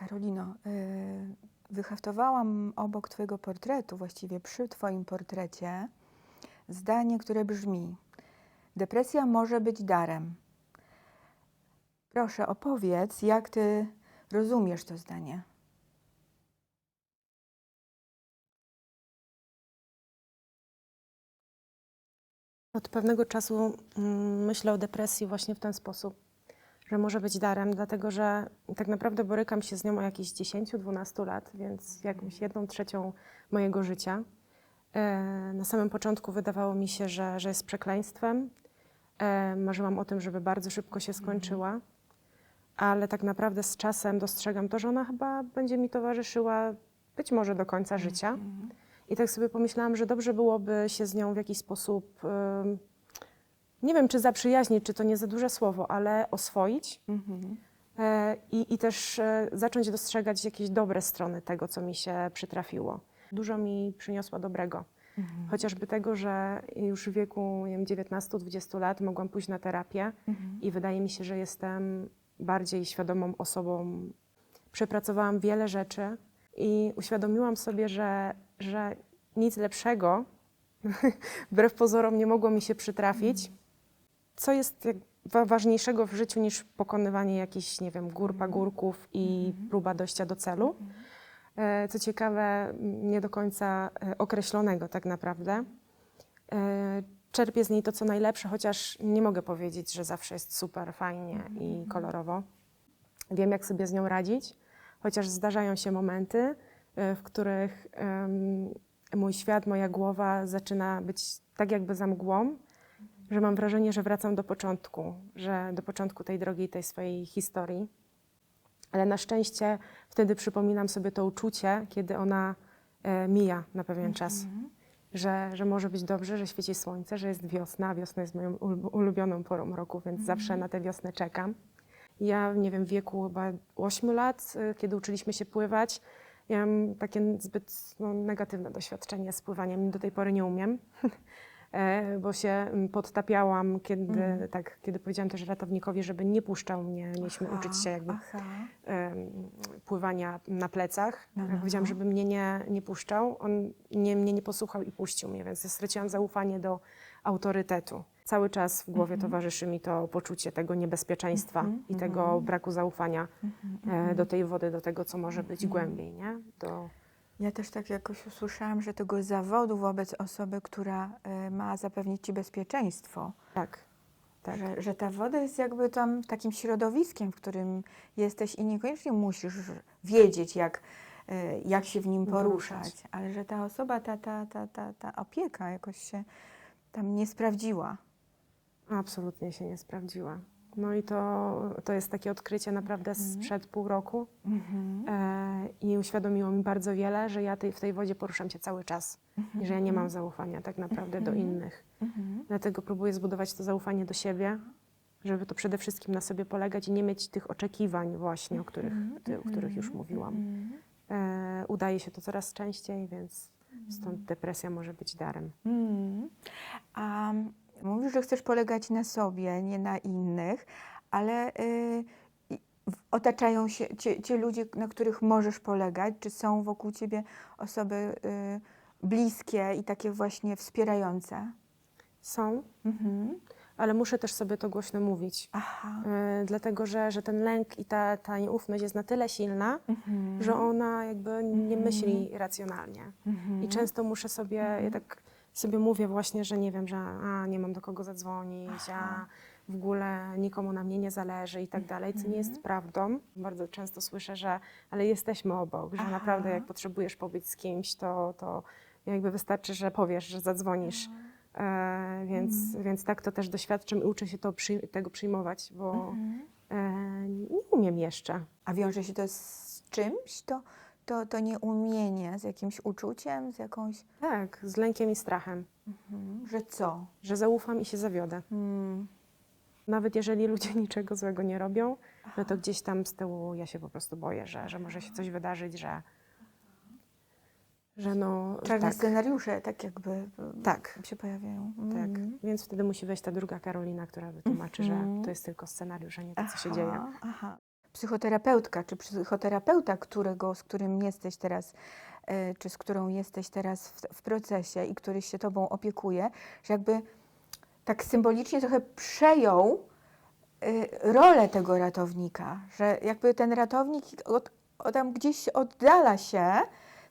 Karolino, y, wyhaftowałam obok Twojego portretu, właściwie przy Twoim portrecie, zdanie, które brzmi: Depresja może być darem. Proszę, opowiedz, jak Ty rozumiesz to zdanie. Od pewnego czasu mm, myślę o depresji właśnie w ten sposób, że może być darem, dlatego że tak naprawdę borykam się z nią o jakieś 10-12 lat, więc jakąś jedną trzecią mojego życia. E, Na samym początku wydawało mi się, że, że jest przekleństwem. E, Marzyłam o tym, żeby bardzo szybko się skończyła, ale tak naprawdę z czasem dostrzegam to, że ona chyba będzie mi towarzyszyła być może do końca życia. I tak sobie pomyślałam, że dobrze byłoby się z nią w jakiś sposób, nie wiem czy zaprzyjaźnić, czy to nie za duże słowo, ale oswoić Mhm. e, i, i też e, zacząć dostrzegać jakieś dobre strony tego, co mi się przytrafiło. Dużo mi przyniosła dobrego. Mhm. Chociażby tego, że już w wieku nie wiem, 19-20 lat mogłam pójść na terapię Mhm. i wydaje mi się, że jestem bardziej świadomą osobą. Przepracowałam wiele rzeczy i uświadomiłam sobie, że, że nic lepszego, wbrew pozorom, nie mogło mi się przytrafić. Co jest ważniejszego w życiu niż pokonywanie jakichś, nie wiem, gór, pagórków i próba dojścia do celu? E, Co ciekawe, nie do końca e, określonego tak naprawdę. E, Czerpię z niej to, co najlepsze, chociaż nie mogę powiedzieć, że zawsze jest super, fajnie i kolorowo. Wiem, jak sobie z nią radzić, chociaż zdarzają się momenty, w których mój świat, moja głowa zaczyna być tak jakby za mgłą, że mam wrażenie, że wracam do początku, że do początku tej drogi, tej swojej historii. Ale na szczęście wtedy przypominam sobie to uczucie, kiedy ona e, mija na pewien czas. Że, że może być dobrze, że świeci słońce, że jest wiosna. a Wiosna jest moją ul- ulubioną porą roku, więc zawsze na tę wiosnę czekam. Ja, nie wiem, w wieku chyba 8 lat, y, kiedy uczyliśmy się pływać, miałam takie zbyt no, negatywne doświadczenie z pływaniem. Do tej pory nie umiem, e, bo się mm, podtapiałam, kiedy, tak, kiedy powiedziałam też ratownikowi, żeby nie puszczał mnie. Mieliśmy Aha, uczyć się jakby Aha. pływania na plecach. No, no, powiedziałam, no. żeby mnie nie, nie puszczał, on nie, mnie nie posłuchał i puścił mnie, więc ja straciłam zaufanie do autorytetu. Cały czas w głowie Mhm. towarzyszy mi to poczucie tego niebezpieczeństwa Mhm, i tego mhm. braku zaufania Mhm. e, do tej wody, do tego, co może być Mhm. głębiej, nie? Do, Ja też tak jakoś usłyszałam, że tego zawodu wobec osoby, która y, ma zapewnić Ci bezpieczeństwo, tak, tak. Że, że ta woda jest jakby tam takim środowiskiem, w którym jesteś i niekoniecznie musisz wiedzieć, jak, y, jak się w nim poruszać, Poruszać. ale że ta osoba, ta, ta, ta, ta, ta opieka jakoś się tam nie sprawdziła. Absolutnie się nie sprawdziła. No i to, to jest takie odkrycie naprawdę Mhm. sprzed pół roku Mhm. e, i uświadomiło mi bardzo wiele, że ja tej, w tej wodzie poruszam się cały czas i że ja nie mam zaufania tak naprawdę do Mhm. innych. Mhm. Dlatego próbuję zbudować to zaufanie do siebie, żeby to przede wszystkim na sobie polegać i nie mieć tych oczekiwań właśnie, o których, Mhm. ty, o których już mówiłam. Mhm. E, udaje się to coraz częściej, więc stąd depresja może być darem. A mówisz, że chcesz polegać na sobie, nie na innych, ale y, w- otaczają się cię, cię ludzie, na których możesz polegać? Czy są wokół ciebie osoby y, bliskie i takie właśnie wspierające? Są, Mhm. ale muszę też sobie to głośno mówić. E, dlatego, że, że ten lęk i ta, ta nieufność jest na tyle silna, Mhm. że ona jakby nie Mhm. myśli racjonalnie. Mhm. I często muszę sobie, ja tak sobie mówię właśnie, że nie wiem, że a, nie mam do kogo zadzwonić, Aha. a w ogóle nikomu na mnie nie zależy i tak dalej, co nie jest Mhm. prawdą. Bardzo często słyszę, że ale jesteśmy obok, że Aha. naprawdę jak potrzebujesz pobyć z kimś, to, to jakby wystarczy, że powiesz, że zadzwonisz. E, więc, Mhm. więc tak to też doświadczam i uczę się to przy, tego przyjmować, bo Mhm. e, nie umiem jeszcze. A wiąże się to z czymś? To, to, to nieumienie, z jakimś uczuciem, z jakąś... Tak, z lękiem i strachem, Mhm. Że co? że zaufam i się zawiodę. Mm. Nawet jeżeli ludzie niczego złego nie robią, no to gdzieś tam z tyłu ja się po prostu boję, że, że może się coś wydarzyć, że, że no Czarne tak, scenariusze tak jakby y, tak, się pojawiają. tak. Mhm. Więc wtedy musi wejść ta druga Karolina, która wytłumaczy, Mhm. że to jest tylko scenariusz, a nie to, co się Aha, dzieje. Aha. Psychoterapeutka czy psychoterapeuta, którego, z którym jesteś teraz, e, czy z którą jesteś teraz w, w procesie i który się tobą opiekuje, że jakby tak symbolicznie trochę przejął y, rolę tego ratownika, że jakby ten ratownik od, od, tam gdzieś oddala się,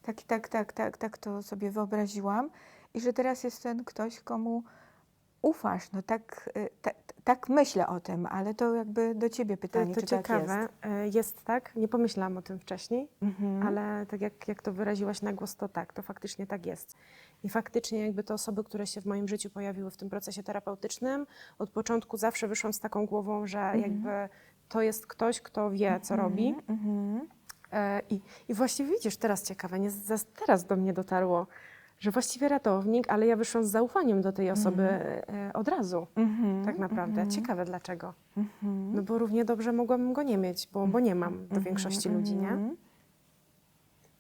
tak, tak, tak, tak, tak to sobie wyobraziłam, i że teraz jest ten ktoś, komu ufasz. No tak, y, ta, tak myślę o tym, ale to jakby do ciebie To, pytanie, to czy ciekawe. tak jest. E, Jest tak, nie pomyślałam o tym wcześniej, Mhm. ale tak jak, jak to wyraziłaś na głos, to tak, to faktycznie tak jest. I faktycznie jakby te osoby, które się w moim życiu pojawiły w tym procesie terapeutycznym, od początku zawsze wyszłam z taką głową, że jakby to jest ktoś, kto wie, co robi. Mhm. I, I właściwie widzisz, teraz ciekawe, nie, teraz do mnie dotarło, że właściwie ratownik, ale ja wyszłam z zaufaniem do tej osoby e, od razu, Mhm. tak naprawdę. Mhm. Ciekawe dlaczego. Mhm. No bo równie dobrze mogłabym go nie mieć, bo, bo nie mam do większości ludzi, nie? Mhm.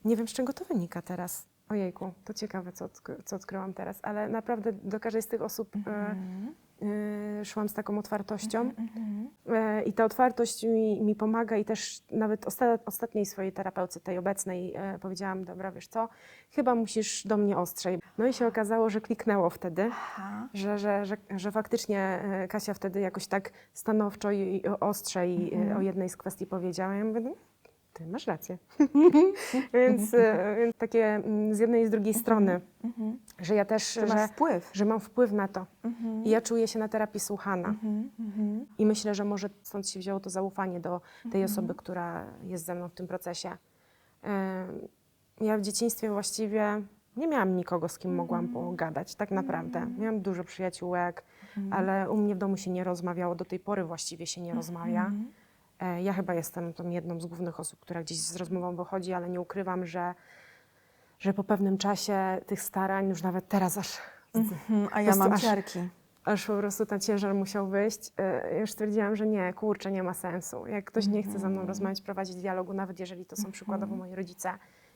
Nie wiem, z czego to wynika teraz. Ojejku, to ciekawe, co, co odkryłam teraz, ale naprawdę do każdej z tych osób e, Mhm. e, szłam z taką otwartością. Mhm. E, I ta otwartość mi, mi pomaga i też nawet osta, ostatniej swojej terapeuce, tej obecnej, e, powiedziałam, dobra, wiesz co, chyba musisz do mnie ostrzej. No i się okazało, że kliknęło wtedy, że, że, że, że faktycznie e, Kasia wtedy jakoś tak stanowczo i, ostrzej o jednej z kwestii powiedziała. Ja mówię, no, ty masz rację. więc, e, więc takie mm, z jednej i z drugiej strony, Mhm. że ja też, Że wpływ. że mam wpływ na to. Mhm. I ja czuję się na terapii słuchana. Mhm. I myślę, że może stąd się wzięło to zaufanie do tej osoby, która jest ze mną w tym procesie. Ja w dzieciństwie właściwie nie miałam nikogo, z kim mogłam pogadać, tak naprawdę. Miałam dużo przyjaciółek, ale u mnie w domu się nie rozmawiało, do tej pory właściwie się nie rozmawia. E, Ja chyba jestem jedną z głównych osób, która gdzieś z rozmową wychodzi, ale nie ukrywam, że, że po pewnym czasie tych starań, już nawet teraz aż Mhm. A ja mam aż- ciarki. aż po prostu ten ciężar musiał wyjść, y, już stwierdziłam, że nie, kurczę, nie ma sensu. Jak ktoś nie chce ze mną rozmawiać, prowadzić dialogu, nawet jeżeli to są przykładowo moi rodzice,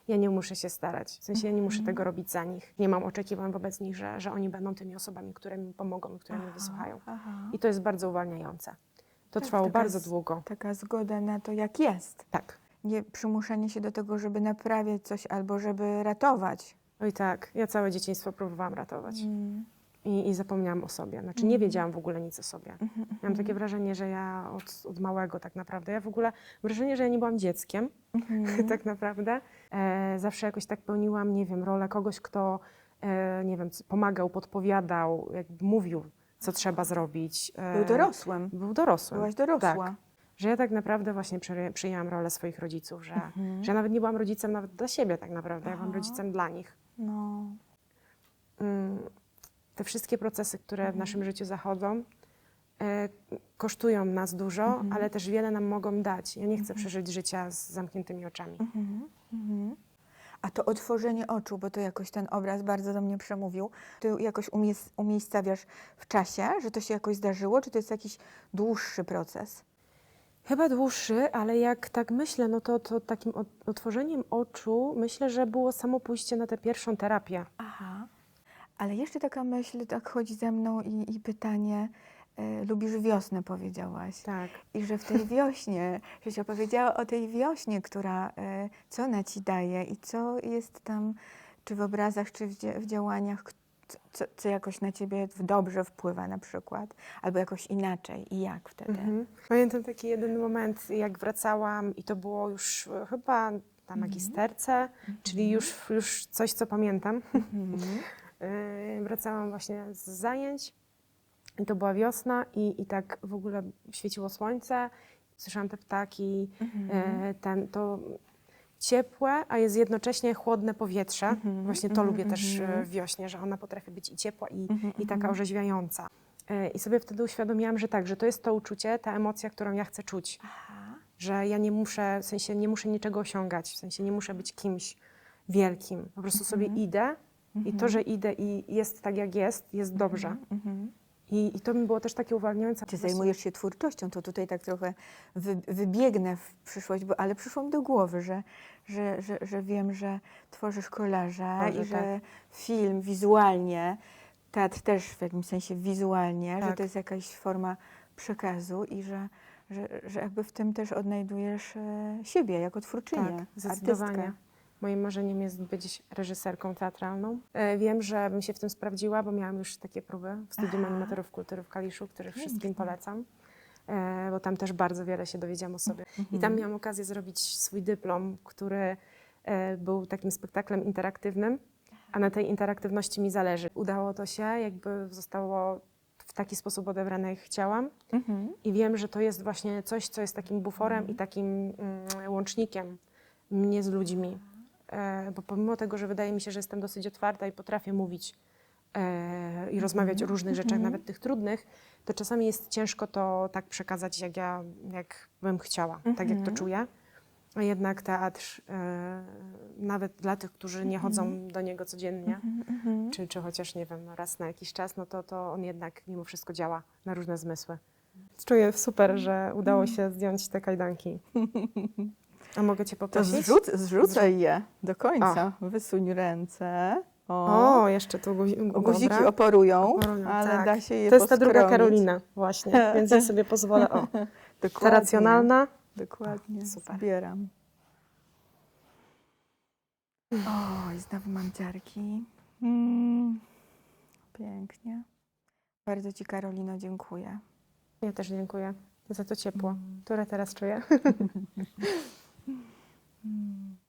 ja nie muszę się starać. W sensie ja nie muszę tego robić za nich. Nie mam oczekiwań wobec nich, że, że oni będą tymi osobami, które mi pomogą i które mnie wysłuchają. Aha. I to jest bardzo uwalniające. To Tak, trwało taka bardzo długo. Taka zgoda na to, jak jest. Tak. Nie przymuszanie się do tego, żeby naprawiać coś albo żeby ratować. Oj tak, ja całe dzieciństwo próbowałam ratować. Mm. I, I zapomniałam o sobie. Znaczy nie wiedziałam w ogóle nic o sobie. Mhm, Miałam takie wrażenie, że ja od, od małego tak naprawdę, ja w ogóle wrażenie, że ja nie byłam dzieckiem, Mhm. tak naprawdę. E, zawsze jakoś tak pełniłam, nie wiem, rolę kogoś, kto, e, nie wiem, pomagał, podpowiadał, jakby mówił, co trzeba zrobić. E, Był dorosłym. Był dorosłym. Byłaś dorosła. Tak. Że ja tak naprawdę właśnie przyję- przyjęłam rolę swoich rodziców, że, Mhm. że ja nawet nie byłam rodzicem nawet dla siebie tak naprawdę, ja byłam Aha. rodzicem dla nich. No. Mm, te wszystkie procesy, które Mhm. w naszym życiu zachodzą, e, kosztują nas dużo, Mhm. ale też wiele nam mogą dać. Ja nie chcę przeżyć życia z zamkniętymi oczami. Mhm. Mhm. A to otworzenie oczu, bo to jakoś ten obraz bardzo do mnie przemówił, ty jakoś umies- umiejscawiasz w czasie, że to się jakoś zdarzyło, czy to jest jakiś dłuższy proces? Chyba dłuższy, ale jak tak myślę, no to, to takim ot- otworzeniem oczu myślę, że było samo pójście na tę pierwszą terapię. Aha. Ale jeszcze taka myśl tak chodzi ze mną i, i pytanie, e, lubisz wiosnę, powiedziałaś. Tak. I że w tej wiośnie, żeś opowiedziała o tej wiośnie, która, e, co ona ci daje i co jest tam, czy w obrazach, czy w, dzia- w działaniach, co, co, jakoś na ciebie dobrze wpływa na przykład, albo jakoś inaczej i jak wtedy. Mhm. Pamiętam taki jeden moment, jak wracałam i to było już e, chyba na magisterce, czyli już, już coś, co pamiętam. Mhm. Wracałam właśnie z zajęć i to była wiosna i, i tak w ogóle świeciło słońce, słyszałam te ptaki, Mhm. e, ten, to ciepłe, a jest jednocześnie chłodne powietrze. Mhm, Właśnie to mhm, lubię też e, mhm. w wiośnie, że ona potrafi być i ciepła i, Mhm, i taka mhm. orzeźwiająca. E, I sobie wtedy uświadomiłam, że tak, że to jest to uczucie, ta emocja, którą ja chcę czuć. Aha. Że ja nie muszę, w sensie nie muszę niczego osiągać, w sensie nie muszę być kimś wielkim. Po prostu sobie Mhm. idę i to, że idę i jest tak, jak jest, jest dobrze. Mhm. I, I to mi było też takie uwalniające. Czy zajmujesz się twórczością, to tutaj tak trochę wy, wybiegnę w przyszłość, bo, ale przyszło mi do głowy, że, że, że, że wiem, że tworzysz kolaże i że tak. film wizualnie, teatr też w jakimś sensie wizualnie, że Tak. to jest jakaś forma przekazu i że, że, że jakby w tym też odnajdujesz e, siebie jako twórczynię, Tak, zdecydowanie. artystkę. Moim marzeniem jest być reżyserką teatralną. E, Wiem, że bym się w tym sprawdziła, bo miałam już takie próby w Studium Aha. Animatorów Kultury w Kaliszu, które wszystkim polecam, e, bo tam też bardzo wiele się dowiedziałam o sobie. I tam Mhm. miałam okazję zrobić swój dyplom, który e, był takim spektaklem interaktywnym, a na tej interaktywności mi zależy. Udało to się, jakby zostało w taki sposób odebrane, jak chciałam. Mhm. I wiem, że to jest właśnie coś, co jest takim buforem i takim mm, łącznikiem mnie z ludźmi. E, bo pomimo tego, że wydaje mi się, że jestem dosyć otwarta i potrafię mówić e, i rozmawiać o różnych rzeczach, Mhm. nawet tych trudnych, to czasami jest ciężko to tak przekazać, jak ja jak bym chciała, tak jak to Mhm. czuję. A jednak teatr, e, nawet dla tych, którzy nie chodzą do niego codziennie, Mhm. Mhm. czy, czy chociaż, nie wiem, raz na jakiś czas, no to, to on jednak mimo wszystko działa na różne zmysły. Czuję super, że udało się zdjąć te kajdanki. A mogę cię To poprosić? zrzuc, zrzucaj je do końca. Wysuń ręce. O, O, jeszcze tu guzi Guziki dobra. oporują, Oporują, ale tak. da się je To jest ta druga. Karolina właśnie, więc ja sobie pozwolę, o, ta Dokładnie. racjonalna. Dokładnie, Super. zbieram. Oj, znowu mam ciarki. Mm, pięknie. Bardzo Ci, Karolino, dziękuję. Ja też dziękuję za to ciepło, które teraz czuję. Mm.